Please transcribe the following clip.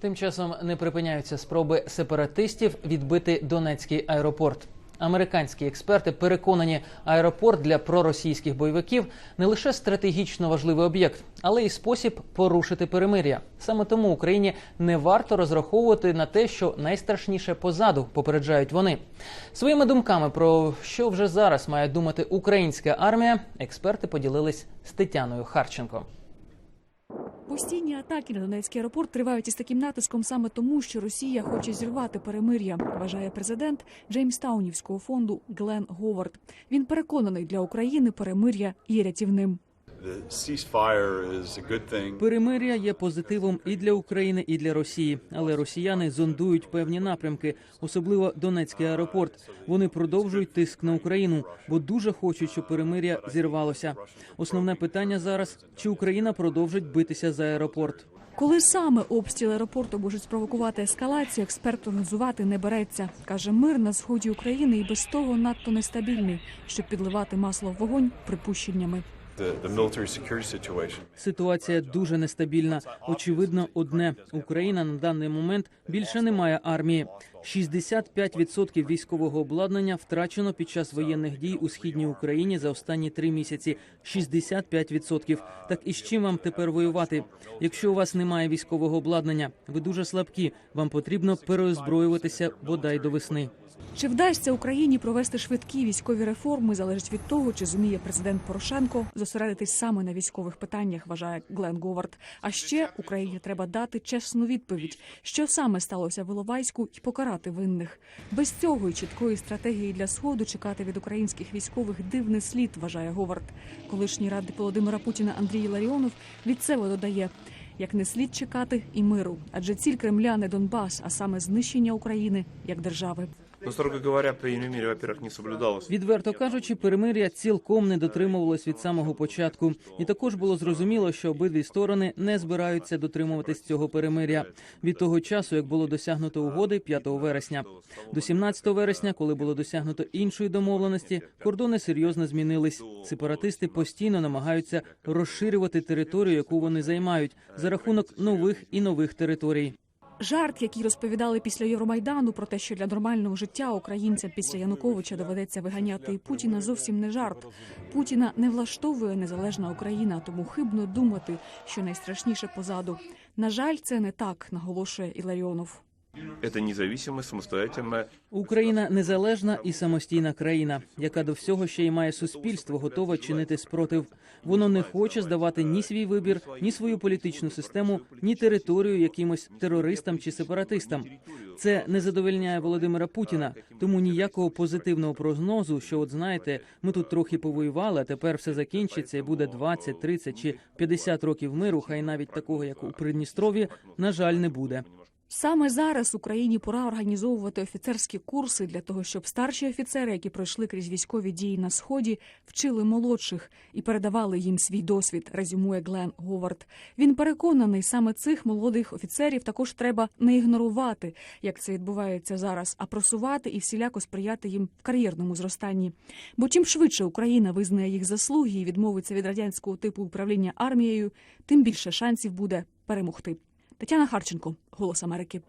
Тим часом не припиняються спроби сепаратистів відбити Донецький аеропорт. Американські експерти переконані, аеропорт для проросійських бойовиків не лише стратегічно важливий об'єкт, але й спосіб порушити перемир'я. Саме тому Україні не варто розраховувати на те, що найстрашніше позаду попереджають вони. Своїми думками про що вже зараз має думати українська армія, експерти поділились з Тетяною Харченко. Постійні атаки на Донецький аеропорт тривають із таким натиском саме тому, що Росія хоче зірвати перемир'я, вважає президент Джеймстаунівського фонду Глен Говард. Він переконаний, для України перемир'я є рятівним. The ceasefire is a good thing. Перемир'я є позитивом і для України, і для Росії. Але росіяни зондують певні напрямки, особливо Донецький аеропорт. Вони продовжують тиск на Україну, бо дуже хочуть, щоб перемир'я зірвалося. Основне питання зараз: чи Україна продовжить битися за аеропорт? Коли саме обстріл аеропорту можуть спровокувати ескалацію, експерт прогнозувати не береться. каже, мир на сході України і без того надто нестабільний, щоб підливати масло в вогонь припущеннями. Ситуація дуже нестабільна. Очевидно, одне Україна на даний момент більше не має армії. 65% військового обладнання втрачено під час воєнних дій у східній Україні за останні три місяці. 65%. Так і з чим вам тепер воювати? Якщо у вас немає військового обладнання, ви дуже слабкі. Вам потрібно переозброюватися бодай до весни. Чи вдасться Україні провести швидкі військові реформи, залежить від того, чи зуміє президент Порошенко зосередитись саме на військових питаннях, вважає Глен Говард. А ще Україні треба дати чесну відповідь, що саме сталося в Іловайську, і покарати винних. Без цього і чіткої стратегії для сходу чекати від українських військових дивний слід, вважає Говард. Колишній радник Володимира Путіна Андрій Ларіонов від себе додає. Як не слід чекати і миру, адже ціль Кремля не Донбас, а саме знищення України як держави. Но, строго говоря, при мире, во-первых, не соблюдалось. Відверто кажучи, перемир'я цілком не дотримувалось від самого початку, і також було зрозуміло, що обидві сторони не збираються дотримуватись цього перемир'я від того часу, як було досягнуто угоди 5 вересня. До 17 вересня, коли було досягнуто іншої домовленості, кордони серйозно змінились. Сепаратисти постійно намагаються розширювати територію, яку вони займають, за рахунок нових і нових територій. Жарт, який розповідали після Євромайдану про те, що для нормального життя українцям після Януковича доведеться виганяти Путіна, зовсім не жарт. Путіна не влаштовує незалежна Україна, тому хибно думати, що найстрашніше позаду. На жаль, це не так, наголошує Іларіонов. Это независимая, самостоятельная Україна незалежна і самостійна країна, яка до всього ще й має суспільство, готове чинити спротив. Воно не хоче здавати ні свій вибір, ні свою політичну систему, ні територію якимось терористам чи сепаратистам. Це не задовольняє Володимира Путіна. Тому ніякого позитивного прогнозу, що от знаєте, ми тут трохи повоювали, а тепер все закінчиться і буде 20, 30 чи 50 років миру, хай навіть такого, як у Придністров'ї, на жаль, не буде. Саме зараз Україні пора організовувати офіцерські курси для того, щоб старші офіцери, які пройшли крізь військові дії на сході, вчили молодших і передавали їм свій досвід. Резюмує Глен Говард. Він переконаний, саме цих молодих офіцерів також треба не ігнорувати, як це відбувається зараз, а просувати і всіляко сприяти їм в кар'єрному зростанні. Бо чим швидше Україна визнає їх заслуги і відмовиться від радянського типу управління армією, тим більше шансів буде перемогти. Тетяна Харченко, Голос Америки.